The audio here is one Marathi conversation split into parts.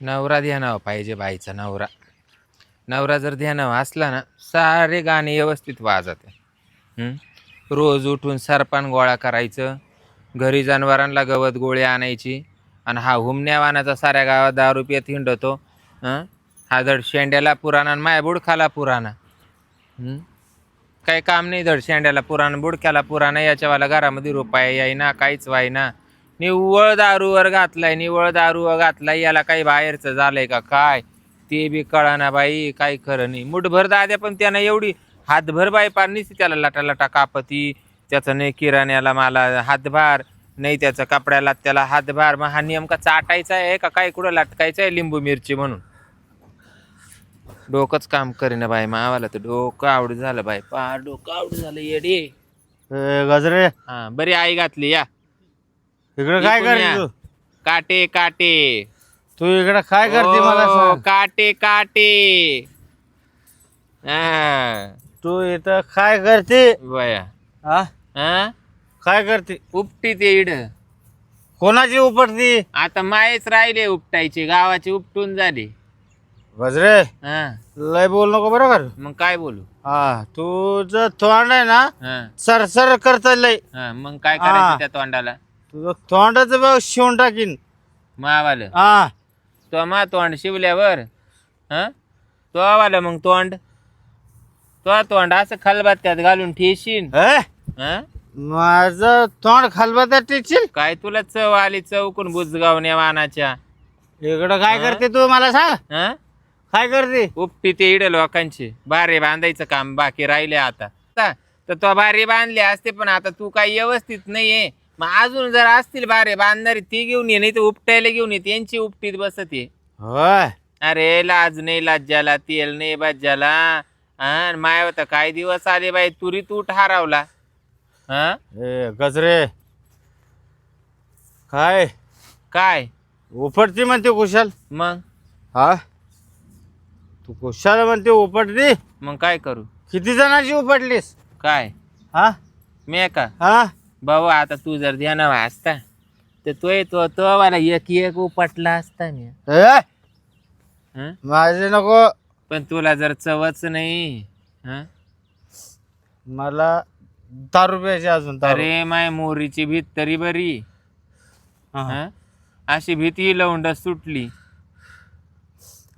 नवरा ध्यानावा पाहिजे बाईचा नवरा. नवरा जर ध्यानावा असला ना सारे गाणे व्यवस्थित वाजत. रोज उठून सरपान गोळा करायचं घरी जनावरांना गवत गोळी आणायची आणि हा हुमण्यावानाचा साऱ्या गावात दारू पित हिंडतो हा? धड शेंड्याला पुराणा आणि माया बुडखाला पुराणा. काही काम नाही धड शेंड्याला पुराण बुडक्याला पुराणा याच्यावाला घरामध्ये रुपया येईना काहीच व्हायना. निव्वळ दारूवर घातलाय निव्वळ दारूवर घातलाय याला काही बाहेरचं झालंय का? काय? ते बी कळाना बाई काही खरं नाही. मुठभर दाद्या पण त्यानं एवढी हातभर बाई पार निसती त्याला लटा लटा कापती. त्याचं नाही किराण्याला मला हातभार नाही त्याचं कपड्याला त्याला हातभार. मग हा नेमका चाटायचा आहे का काय? कुठं लटकायचं आहे लिंबू मिरची म्हणून? डोकंच काम करीना बाई मावाला तर डोकं आवड झालं बाई. पा डोकं आवड झालं येडी. गजरे. हा बरी आई घातली या. इकडे काय. करते तू? काटे काटे. तू इकडे काय करते मला ओ, सांग. काटे काटे. हा, तू इथं काय करते? बया हा? हा? काय करते? उपटी ते इड. कोणाची उपटती? आता मायच राहिले उपटायचे गावाचे उपटून झाले. गजरे हा. लय बोल नको बरं कर. मग काय बोलू? हा तुझं तोंड आहे ना हा. सरसर करत लय. हा मग काय हा. करायचं त्या तोंडाला? तुझं तोंडाचं बघ शिवून टाकीन. मावालं. हा. तो मा तोंड शिवल्यावर हा? तो आवाला मग तोंड. तो तोंड असं खलबत्त्यात घालून ठेशीन. हा? माझं तोंड खालबात्यात टिचील काय तुला चव आली चौकून बुजगावण्या वानाच्या? इकडं काय? करते तू मला सांग? हा? काय करते? उपटी ते इड लोकांचे. बारे बांधायचं काम बाकी राहिले आता. आता तर तो बारे बांधले असते पण आता तू काही व्यवस्थित नाहीये. मग अजून जर असतील बारे बांधणारे ती घेऊन ये नाही तर उपटायला घेऊन ये त्यांची उपटीत बसत ये. होय. अरे लाज नाही लाज्जाला तेल नाही बाज्जाला. हा माय होता काय दिवस आले बाई तुरी तू हारावला. हा ए गजरे. काय? काय? उपटती म्हणते कुशाल. मग? हा? तू कुशाल म्हणते उपटती? मग काय करू? किती जणांची उपटलीस? काय? हा? मी का हा? भाऊ आता तू जर ध्यानावा असता तर तो तो तो वाला एक एक उपटला असता मी ए हं? माझे नको पण तुला जर चवच नाही हं? मला दारू प्यायचे अजून दारू अरे माय मोरीची भीत तरी बरी हा. हं? अशी भीती लवंड सुटली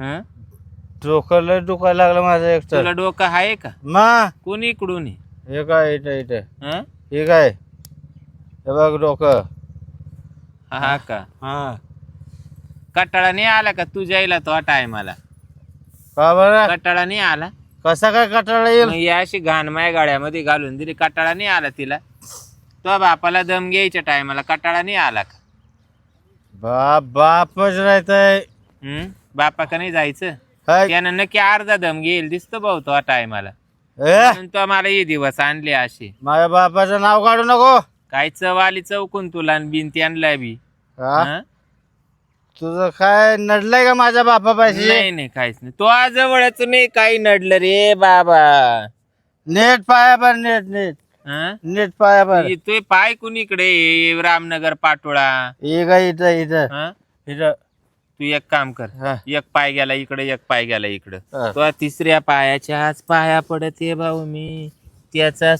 हं? डोकं लय दुखायला लागलं माझं तुला डोकं आहे का मा कोणी इकडून आहे? हे काय इथं इथं हं? हे काय हे बघ डोकं. हा का? हा. कटाळा नाही आला का तू जायला तो टायमाला का बरं? कटाळा नाही आला? कसा काय कटाळा येईल? या अशी घाण माय गाड्यामध्ये घालून दिली कटाळा नाही आला तिला. तो बापाला दम घ्यायच्या टायमाला कटाळा नाही आला का? बाप बापच राहतय हम्म? बापा का नाही जायचं? काय? त्यानं नक्की अर्धा दम घेईल दिसतो भाऊ तो टायमाला ए? तो मला हे दिवस आणले असे. माझ्या बापाचं नाव काढू नको. काय चव आली चौकून तुला आणि बिन त्यांना बी हा हं? तुझं काय नडलंय का माझ्या बापापाशी नाही नाही काहीच नाही तो जवळच नाही काही नडलं रे बाबा नेट पाया पर नेट नेट हं? नेट पाया पर तू पाय कुणीकडे आहे? रामनगर पाटोळा हे काय इथं इथं हं? इथं तू एक काम कर हा. एक पाय गेला इकडे एक पाय गेला इकडं हा. तो तिसऱ्या पायाच्याच पाया पडते भाऊ मी त्याचा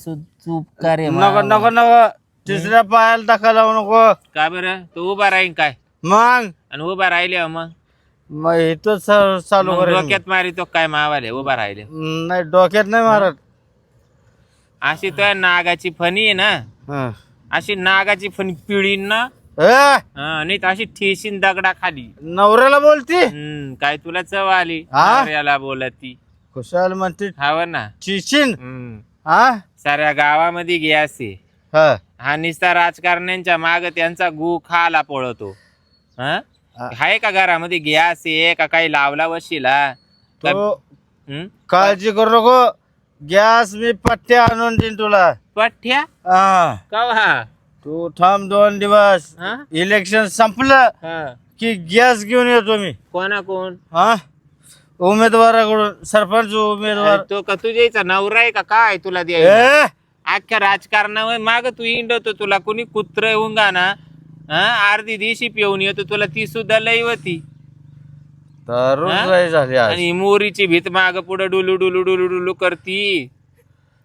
उपकार आहे नको भाऊ. नको नको तिसऱ्या पायाला टाका लावू नको. का बरं? तो उभा राहीन काय? मग? आणि उभा राहिले मग? मग चालू मग करेन. डोक्यात मारी तो काय मावाले उभा राहिले. नाही डोक्यात नाही मारत. अशी तो नागाची फणी आहे ना? हं. अशी नागाची फणी पिळीन ना? ए! हा, नाही तर अशी ठेशीन दगडा खाली. नवऱ्याला बोलती? काय तुला चव आली? हा? याला बोलत. ती खुशाल म्हणते हवं ना? चिचिन हम्म. हा? साऱ्या गावामध्ये आहे हा. हा निस्ता राजकारण्यांच्या माग त्यांचा गु खाला पळतो. हा? आहे का घरामध्ये गॅस आहे का काही लावला वशिला? तो हं? काळजी करू नको. गॅस मी पट्ट्या आणून देईन तुला. पठ्या हा. कवा? तू थांब दोन दिवस. हा? इलेक्शन संपलं हा. की गॅस घेऊन येतो मी. कोणा कोण? हा? उमेदवाराकडून सरपंच उमेदवार. अरे तो का तुझ्याचा नवरा आहे का? काय तुला द्यायला? ए अख्ख्या राजकारणावर माग तू इंडवतो तुला. कुणी कुत्र येऊन गा ना हा? अर्धी दिवशी पिऊन येतो तुला ती सुद्धा लई होती. हा? झाली आज. आणि मोरीची भीत माग पुढे डुलू डुलू डुलू डुलू करती.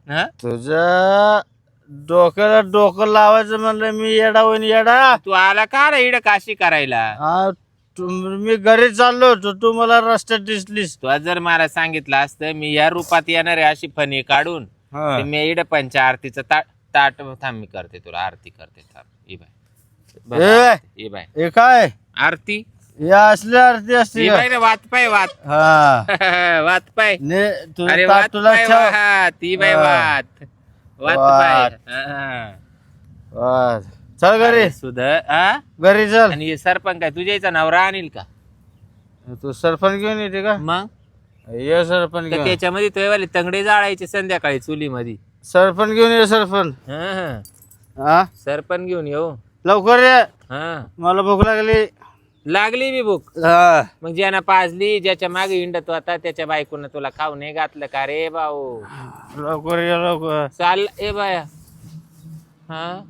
हा? तुझ्या डोक्याला डोकं लावायचं म्हणलं मी येडा होईन येडा. तू आला का रे इड काशी करायला? हा, तू- मी घरी चाललो होतो तू मला रस्त्यात दिसलीस. तू आज जर मला सांगितलं असतं मी या रूपात येणार आहे अशी फणी काढून. हा. तर मी इड पंच आरतीचं ताट ताट थांब मी करते तुला आरती करते थांब. ई बाय. बघ, ए, ई बाय. हे काय? आरती? या असल्या आरती असते ई का? बाय रे वात पाय वात. हा. वात पाय. ने तुझं अरे ताट वात तुला पाय ठेव वात ई बाय हा. वात. वात वात. पाय. हा. वा. चल घरी. अरे सुधर हा घरी चल. आणि हे सरपंच काय तुझ्या इथं नवरा आणील का? तू सरपंच घेऊन येते का? मग? ये सरपंच तर घेऊन त्याच्यामध्ये तंगडे जाळायचे संध्याकाळी चुलीमध्ये. सरपंच घेऊन ये सरपंच. हा हा. हा सरपंच घेऊन येऊ लवकर ये. हा. मला भूक लागली. लागली मी भूक. हा. मग ज्यानं पाजली ज्याच्या मागे हिंडत होता त्याच्या बायकोनं तुला खाऊ नाही घातलं का रे भाऊ? लवकर ये लवकर. चाल ए बाया. हा?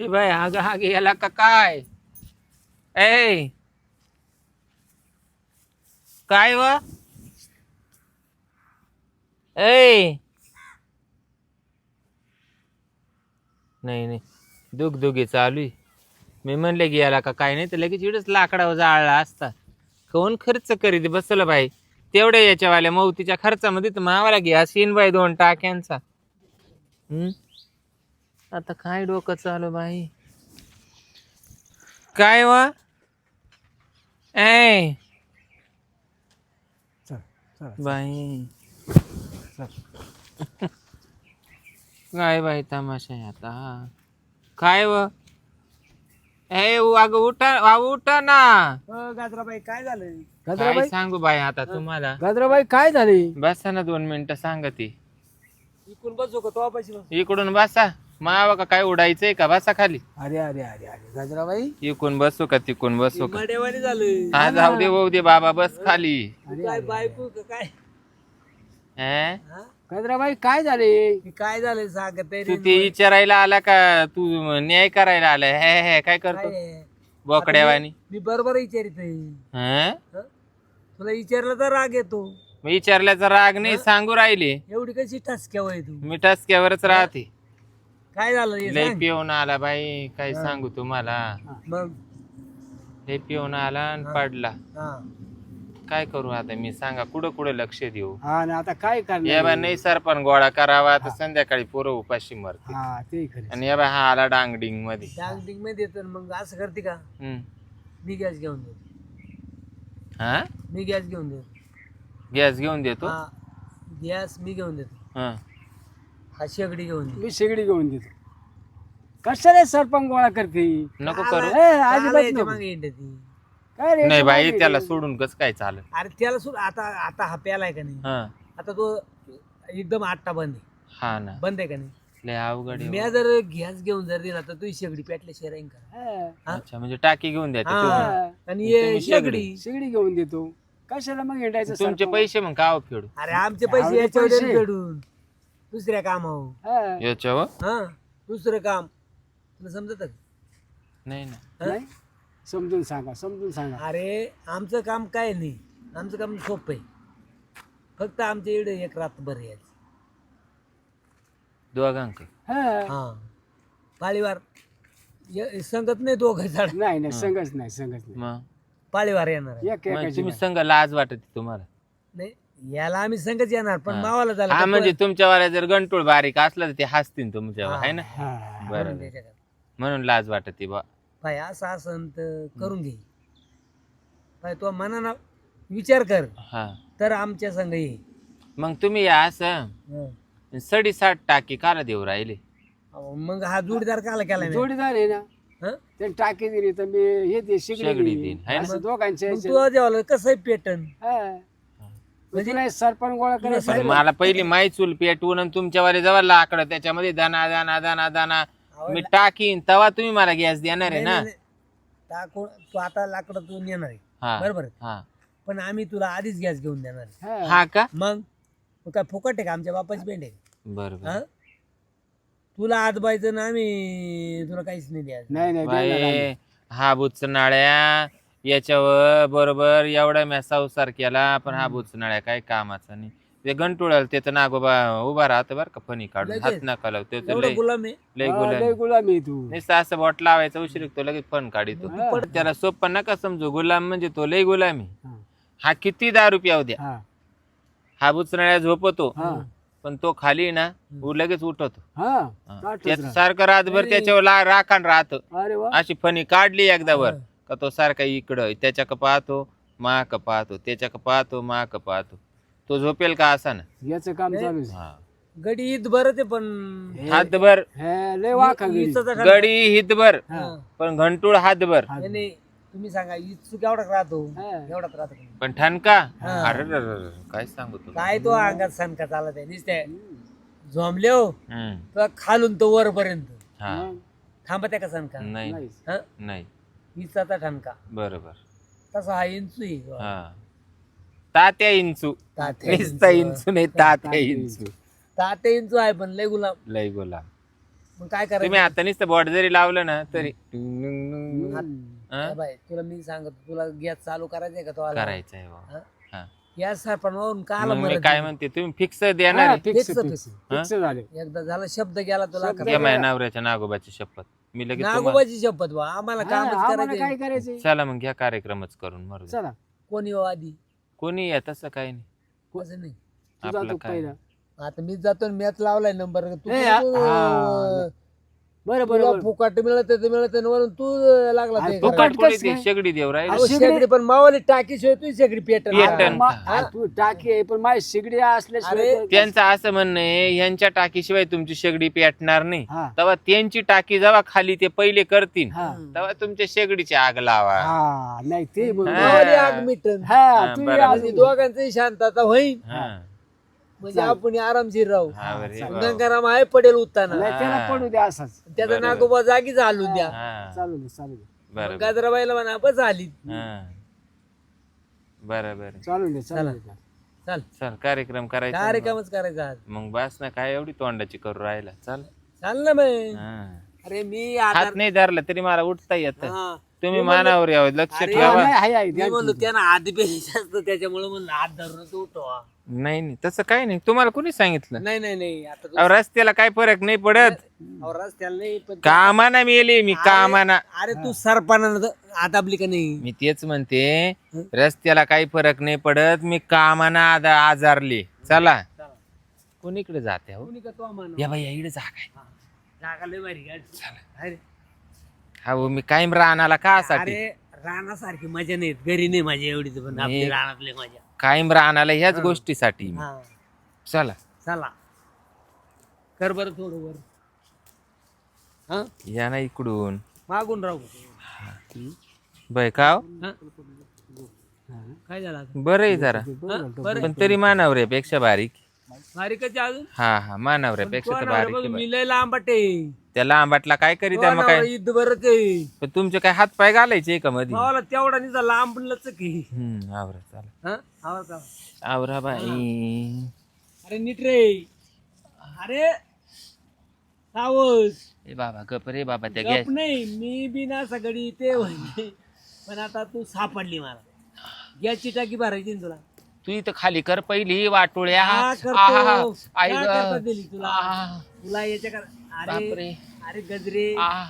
ए बाय हाग हाग याला का काय? ए! काय व? ए नाही नाही. दुग दुगी चालू आहे. मी म्हणले की याला का काय नाही तर लगेच इडच लाकडावर जाळला असता. कोण खर्च करीत बसलं बाई? तेवढ्या याच्यावाल्या मौतीच्या खर्चामध्ये तर मावाला घ्या सीन बाई दोन टाक्यांचा. हम्म? आता काय डोकं चालू बाई? काय वा? ए बाई. काय बाई तमाशा आहे आता काय व? ए अगं उठा वा उठा ना. गाजराबाई काय झालं काय गाजराबाई? सांगू बाई आता तुम्हाला? गाजराबाई काय झाले? बसा ना दोन मिनिटं सांगा ती. इकडून बसू का तो पैसे इकडून बसा. मावा का काय उडायचंय का? बसा खाली. अरे अरे अरे अरे गाजराबाई. इकडून बसू का तिकडून? बसू का? मडेवाणी झालं. हा जाऊ दे बाबा बस खाली. काय बायको का काय? अं? गाजराबाई काय झाले? काय झालं सांगत तू ते विचारायला आला का? तू न्याय करायला आला? हे हे काय करतो? बोकड्यावानी. मी बरोबर विचारित हं? तुला विचारलं तर राग येतो. मी विचारल्याचा राग नाही सांगू राहिले. एवढी कशी ठसक्यावर तू? मी टसक्यावरच राहते. काय झालं? हे लय सांग. पिऊन आला बाई काय सांगू तुम्हाला? मग? लय पिऊन आला आणि पडला. हा. काय करू आता मी? सांगा कुठं कुठं लक्ष देऊ? हा ना आता काय या बा नाही सरपण गोळा करावा तर संध्याकाळी पोरं उपाशी मरते हा ते खरं आणि या बा हा आला डांगडिंगमध्ये डांगमध्ये येतो मग असं करते का? हम्म. मी गॅस घेऊन देतो. हा? मी गॅस घेऊन देतो. गॅस घेऊन देतो? हा गॅस मी घेऊन देतो. हा. हा शेगडी घेऊन देतो. मी शेगडी घेऊन देतो. कशाला सरपंच गोळा करते? नको करू. ए, अजिबात नको. मागे हिंडती. काय रे नाही बाई मागे त्याला? सोडून कस काय चालत अरे त्याला सुद्धा आता आता हा प्यालाय का नाही? हा. आता तो एकदम आट्टा बंद आहे. हा ना. बंद आहे का नाही? लय अवघड आहे मी बा. जर गॅस घेऊन जर दिला तर तू शेगडी पेटल्याशिवाय राहीन का हा, हा? अच्छा म्हणजे टाकी घेऊन द्या हा. तुम्ही. हा. आणि ये तुम्ही शेगडी. शेगडी. घेऊन देतो. कशाला मग हिंडायचं तुमचे? पैसे मग काव फेडू. अरे आमचे पैसे आवडे याच्यावर पैसे. फेडून. दुसऱ्या कामावर. हा, याच्यावर? हा. दुसरं काम. तुला समजत नाही ना. नाही? समजून सांगा समजून सांगा. अरे आमचं काम काय नाही. आमचं काम सोपं आहे. फक्त आमच्या इकडे एक रातभर यायचं. दोघांक? हा. हा. पाळीवार. य- संगत नाही दोघं झाड नाही नाही संगच नाही संगच नाही. मग? पाळीवार येणार आहे. एक मग एकाची तुम्ही. संघ लाज वाटत तुम्हाला? नाही याला आम्ही संगत येणार पण हा. मावाला झाला हा म्हणजे तुमच्यावाला जर गंटूळ बारीक असलं तर ते हसतील तुमच्यावर आहे ना? हा. बरं. म्हणून लाज वाटत बा. पाय असं असं तर करून घे. पाय तो मनानं विचार कर. हा. तर आमच्या संघ ये. मग तुम्ही या असं. हं. साडेसात टाकी काला देऊ राहिले. अहो, मग हा जोडीदार काला केला मी? जोडीदार आहे ना. हं? ते टाकी दिली तर मी हे दे शेगडी शेगडी दिली. देईन, है ना? असं मग ह्याच्यात. तू जेवायला कसं पेटन? सरपंच गोळा करायचं. पण मला पहिली माई चूल पेटवून आणि तुमच्यावाले जवळ लाकडं. त्याच्यामध्ये दाना दाना दाना दाना. मी टाकीन तेव्हा तुम्ही मला गॅस देणार आहे ना? टाकून तू आता लाकडं तू नेणार आहे. हा बरोबर? आहे. हा. पण आम्ही तुला आधीच गॅस घेऊन देणार आहे. हा. हा का? मग? मग काय फुकट आहे का? आमच्या बापाची पेंड आहे. बरोबर. हा? तुला आत बायचं ना आम्ही तुला काहीच नाही द्यायचं. नाही नाही देणार आम्ही. बाई हा बुच नाळ्या याच्यावर बरोबर एवढा म्या संसार केला पण हा बुचनाळ्या काय कामाचा नाही. ते गंटुळाल ते तर नागोबा उभा राहतं बरं का फणी काढून. लगेच. हात नका लावतो ते एवढं लय गुलाम आहे. लय हा, गुलाम. लय गुलामी आहे तू. नुसतं असं बॉट लावायचा उशीर तो लगेच फण काढितो हा. पण त्याला सोपं नका समजू गुलाम म्हणजे तो लय गुलामी. हा. हा किती दारू प्याव द्या. हा. हा बुचनाळ्या झोपतो हा. पण तो खाली ना उ लगेच उठवतो हा हा. ताटच. सारखं रातभर त्याच्यावर ला- राखण राहत. अरे वा. अशी फणी काढली एकदा वर का तो सारखा इकडं त्याच्या का पाहतो मा का पाहतो त्याच्या का पाहतो मा का पाहतो. तो झोपेल का असा ना? याचं काम चालू आहे. हा. गडी ईद बरं ते पण. हातभर. हे लय वाखा गेली. ईदचा तर गडी हितभर हा. पण घंटूळ हातभर. नाही, नाही. तुम्ही सांगा ईदचू केवढा राहतो. हा. एवढाच राहतो पण ठणका. अरे रे रे रे, काय सांगू तुला? काय तो अंगात सणका चालत आहे नुसते झोंबले हो. हम्म. खालून तो वरपर्यंत. हा. मग थांबत का सणका. नाही. नाहीच. हा? नाही. ईदचा ठणका. बरोबर. तसा हा इंचू आहे. हा. तात्या इंचू. तात्या नुसता इंचू. इंचू नाही तात्या इंचू. तात्या इंचू आहे पण लय गुलाम. लय गुलाम. मग काय तुम्ही करायचं आता नुसतं बॉट जरी लावलं ना तरी. हा? तुला मी सांगतो तुला गॅस चालू करायचंय का तो आला करायचं आहे बुवा. हा. गॅस सरपणावरून का आला मग मी मरत काय? म्हणते तुम्ही फिक्स देणार आहे? Fix fix. झाले. एकदा झाला शब्द गेला तुला शब्द माझ्या नवऱ्याच्या नागोबाची शपथ. मी लगेच तुम्हाला- नागोबाची शपथ बा आम्हाला हा, कामच आम्हाला करायचे काय करायचंय? चला मग घ्या कार्यक्रमच करून मरू. चला. कोणी हो आधी? कोणी या तसं काही नाही. असं नाही. तू आपलं जातो काय पहिला. आता मी जातो मॅच लावलाय नंबर. तू ए. बरं बरं तुला बरं फुकाट मिळत मिळत तू लागला अरे फुकट करायला. फुकट कोणी कसं ते काय? शेगडी देव राहील अहो, शेगडी- शेगडी पण मावाली टाकी शिवाय तू शेगडी पेटन. मा- हा. तू टाकी आहे पण माझी शिगडी असल्याशिवाय अरे, त्यांचं असं म्हणणं आहे यांच्या टाकीशिवाय तुमची शेगडी पेटणार नाही हा तेव्हा त्यांची टाकी जेव्हा खाली ते पहिले करतील हा तेव्हा तुमच्या शेगडीची आग लावा हा नाही ते बरोबर. मावाली आग मिटन हा हा, तू बरं. या दोघांचंही शांतता होईल हा. म्हणजे आपण आरामशीर राहू. हा, बरं. गंगाराम आहे पडेल उत्ताना नाही त्याला. पडू द्या असाच. त्याचा बरोबर. नागोबा जागी झालू द्या. हा, चालू दे चालू दे. बरोबर. गाजराबाईला म्हणा बस आली हा. बरं बरं. चालू दे चालू दे चल चल. कार्यक्रम करायचा ना कार्यक्रमच करायचा आज. मग. बस ना काय एवढी तोंडाची करू राहिला. चल. चाल ना मग. हा. अरे मी हात आता नाही धरला तरी मला उठता येत. हा. तुम्ही मानावर यावं लक्ष अरे, हा, ठेवा. नाही, आहे, आहे, मी ध्यान म्हणलो ठेवू. त्यानं हात पेक्षा असतं त्याच्यामुळे म्हणलं हात धरून उठवा. नाही नाही तसं काही नाही. तुम्हाला कोणी सांगितलं? नाही नाही नाही आता तू अहो, रस्त्याला काय फरक नाही पडत. अहो, रस्त्याला नाही पण कामाना मेले मी कामाना. अरे तू सरपाना हात आपली का नाही? मी तेच म्हणते रस्त्याला काही फरक नाही पडत मी कामाना आदा आजारले. चला. कोणीकडे जाते हो? कोणी का तो आम्हाला? या बाई इकडे जा काय. जागा लय भारी गाडी. अरे हा मी कायम राहणाला कासाठी अरे रानासारखी मजा नाही. घरी नाही माझ्या एवढी पण आपली रानातली मजा. कायम राहणाला ह्याच गोष्टीसाठी मी. हा. चला. चला. कर बरं थोडं वर. हा? या ना इकडून. मागून राहू. बाय का हो? काय झालं आता? बरं आहे जरा. हा? बरं. पण तरी मानावऱ्यापेक्षा बारीक. बारीकच आहे अजून? हा हा मानावऱ्यापेक्षा तर तो बारीक बघ, आहे बाई. मी लय लांब वाटे त्याला आंबाटला काय करीत आहे मग काय? ईद बरं ते पण तुमचे काय हात पाय घालायचे का मध्ये तेवढा निजा लांब की हम्म आवरा हा? आवाज. आवरा बाई. अरे नीट रे. अरे सावस. ए बाबा गप रे बाबा त्या गप गॅस नाही मी बी ना सगळी ते पण आता तू सापडली मला. गॅसची टाकी भरायची ना तुला. तू इथं खाली कर पहिली वाटोळ्या. हा, करतो. आहा, आई काय ग. करता दिली तुला? आहा, तुला याच्या कर बापरे. अरे अरे गजरे. आहा,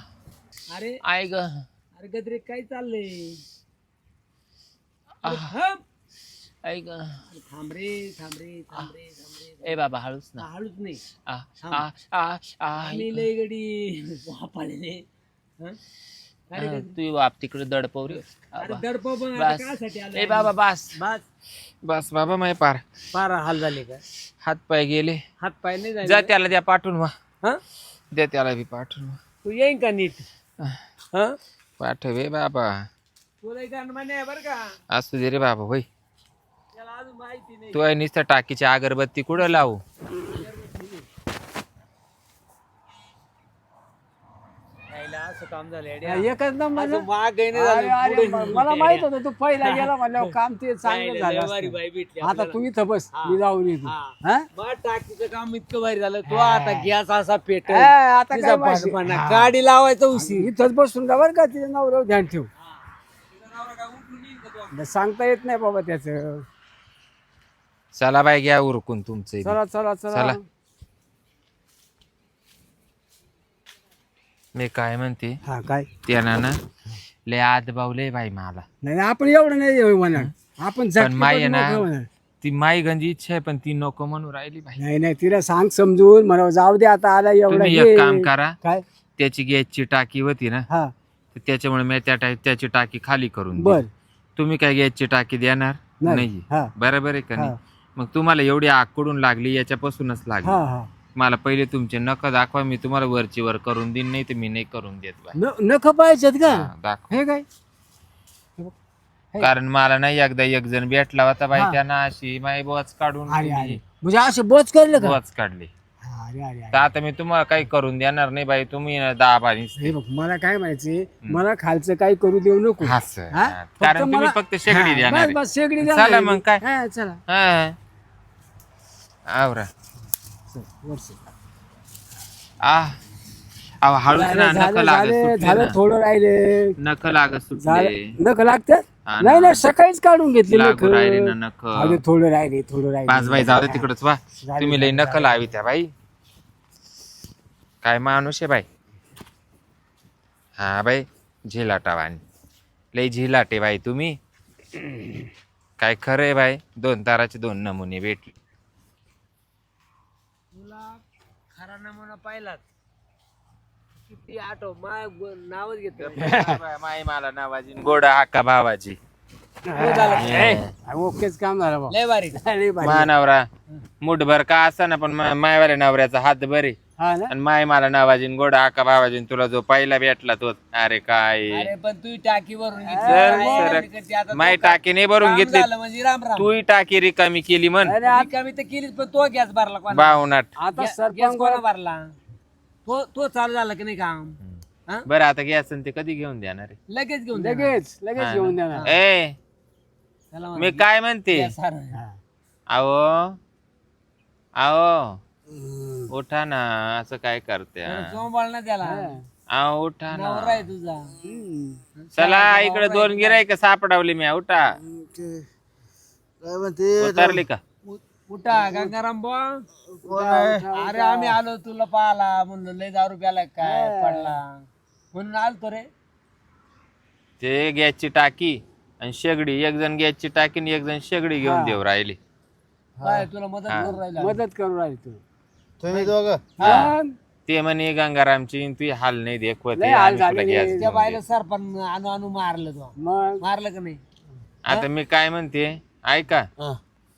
अरे. आई ग. अरे गजरे काय चाललंय? अरे आहा. थांब. आई ग. अरे थांब रे थांब रे थांब रे थांब रे ए बाबा हळूच ना. हळूच नाही. आम्ही लय गडी वापाळले हं? तू? बाप तिकडे दडपवरी अरे दडप पण आता बस. कासाठी आलो ए बाबा बस. बस. बस बाबा माय पार. फार हाल झाले का? हात पाय गेले. हात पाय नाही जा झाले त्याला द्या पाठवून वा. हं? द्या त्याला बी पाठवून वा. तू येईन का नीट? हं? पाठवे बाबा. तुला मान्य आहे बरं का. असू दे रे बाबा होय. त्याला अजून माहिती नाही. तू आहे नुसतं टाकीची अगरबत्ती कुठं लावू यायला असं काम झालं एकच नंबर ना. असं माग आहे नाही अरे, झालं, अरे, पुढे म- नाही. मला माहीत होतं तू पहिला गेला म्हणल्यावर काम ते चांगलं झालं लय भारी असतं. बाई भेटली आता आपल्याला. तू इथं बस हा. मी जाऊन येतो हा. हा? मग टाकीचं काम इतकं भारी झालं तो आता गॅस असा पेट ए, आता काय हा. गाडी लावायचं उशीर इथंच बसून का बरं का तिथे नवऱ्यावर ध्यान ठेव सांगता येत नाही बाबा त्याचं चला बाई घ्या उरकून तुमचं चला चला चला चला. मी काय म्हणते? हा काय? त्यांना ना लय आत बावले बाई मला. नाही नाही, आपण एवढं नाही म्हणा. आपण माई आहे ना-. ती माई गंजी इच्छा आहे पण ती नको म्हणून राहिली बाई. नाही नाही तिला सांग समजून. मला जाऊ दे आता आला एवढा. तुम्ही. एक काम करा. काय? त्याची गॅसची टाकी होती ना हा. तर त्याच्यामुळे मी त्या टा- त्याची टाकी खाली करून बर. दिली. तुम्ही काय गॅसची टाकी देणार? नाही. नाही. हा. बरोबर आहे का हा. नाही? मग तुम्हाला एवढी आकडून लागली याच्यापासूनच हा लागली हा. मला पहिले तुमचे नख दाखवा मी तुम्हाला वरची वर करून देईन नाही तर मी नाही करून देत न- नख पाहिजेत का? हा, दाखव. हे काय? कारण मला नाही एकदा एक जण भेटला होता बाई हा. त्यांना अशी माई बोच काढून अरे दिली. अरे. म्हणजे असे बोच करलं का? बोच काढली. अरे अरे तर अरे आता मी तुम्हाला काही करून देणार नाही बाई तुम्ही दहा हे बघ मला काय म्हणायचे मला खालचं काही करू देऊ नको. हास हा? कारण तुम्ही मला- फक्त शेगडी हा, देणार बस आहे. बस शेगडी चला देणार मग काय? हा, चला. हा. आवरा. आ अहो हळूच ना झालं नख झालं लागत झालं सुटले झालं ना. थोडं राहिले. नख लागत सुटले. झालं. नख लागतात हा नाही ना. नाही सकाळीच काढून घेतले नख. लागू राहिले ना नख. थोडं राहिले थोडं राहिले. पाच बाई जाऊ दे तिकडच वा. तुम्ही लई नख लावी त्या बाई. काय माणूस आहे बाई? हा बाई झिलाटा वाणी. लई झिलाटे बाई तुम्ही. काय खरं आहे बाई? दोन ताराचे दोन नमुने भेटले तुला खरा नमुना पाहिलाच. किती आठव माय गो- नावच घेतो माई मला नावाजी गोडा हाका भावाची हा, ओकेच काम झालं लय लय भारी. मानवरा मुठभर का असा ना पण मा- मायवाल्या नवऱ्याचा हात बरे. हा ना आणि माय मला नावाजीन गोडा हाका भावाजीन तुला जो पहिला भेटला तो अरे काय अरे पण तू टाकी भरून सर, सर. घेतली माय टाकी नाही भरून घेतली म्हणजे राम राम तू टाकी रिकामी केली म्हण अरे आ- रिकामी तर केलीच पण तो गॅस भरला कोणा बावनाट आता गॅस सरपंच कोणा भरला तो तो चालू झाला की नाही काम हा? बरं आता गॅस ते कधी घेऊन देणार आहे? लगेच घेऊन. लगेच लगेच हा घेऊन ना. देणार ए त्याला मी काय म्हणते गॅस. हा. अहो अहो उठा ना असं काय करते ना त्याला. उठा नवरा ना आहे तुझा. हम्म. चला इकडे दोन गिरायक सापडावली मी उठा. ते काय म्हणते? उतरली का? उठा. गंगाराम बुवा. कोण आहे? अरे आम्ही आलो तुला पाहला म्हणलं लय दारू प्याला काय पडला. म्हणून आलतो रे. ते गॅसची टाकी आणि शेगडी एक जण गॅसची टाकी आणि एक जण शेगडी घेऊन देऊ राहिली. काय तुला मदत. करून राहिला मदत करू राहील तू. तुम्ही दोघं? ते म्हणे गंगारामची आणि तू हाल नाही देखवत लय आहे, हाल आम्ही तुला झालेले. गॅस त्या घेऊन बायला देऊ. सरपण अनु अनु मारलं तो. मग? मारलं का नाही? आता मी काय म्हणते ऐका. हा.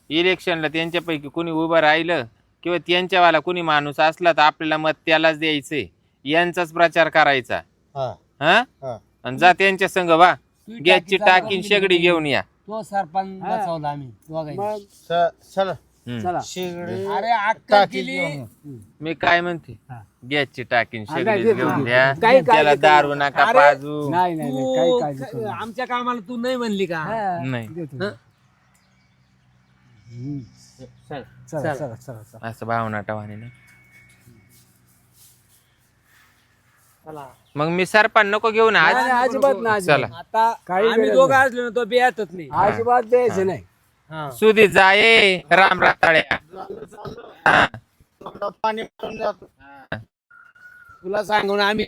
इलेक्शनला त्यांच्यापैकी कोणी उभं राहिलं किंवा त्यांच्यावाला कोणी माणूस असला तर आपल्याला मत त्यालाच द्यायचंय. यांचाच प्रचार करायचा. हा. हा? हा. आणि जा त्यांच्या संग वा. तू गॅसची टाकी टाकी चालू शेगडी घेऊन या. तो सरपंच बसवला आम्ही दोघांनी. मग? च- चला. चला शेगडी अरे टाकी केली. मी काय म्हणते हा. गॅसची टाकी हा, शेगडी घेऊन. द्या काही काळजी त्याला करू दारू नका अरे, पाजू नाही नाही नाही, काही तू काळजी करू नका. आमच्या कामाला तू नाही म्हणली का हा, नाही. देतो. हं? हम्म. चल. चला चला चला चला असं भावना टवाने ना चला मग मी सरपण नको घेऊन आज नाही, नाही, अजिबात नाही चला अजिबात आता काही आम्ही गरज दोघं. असलो ना तो बियातच नाही अजिबात द्यायचं नाही. सुधी जाये राम राताळ्या. पाणी मारून जातो. तुला सांगून आम्ही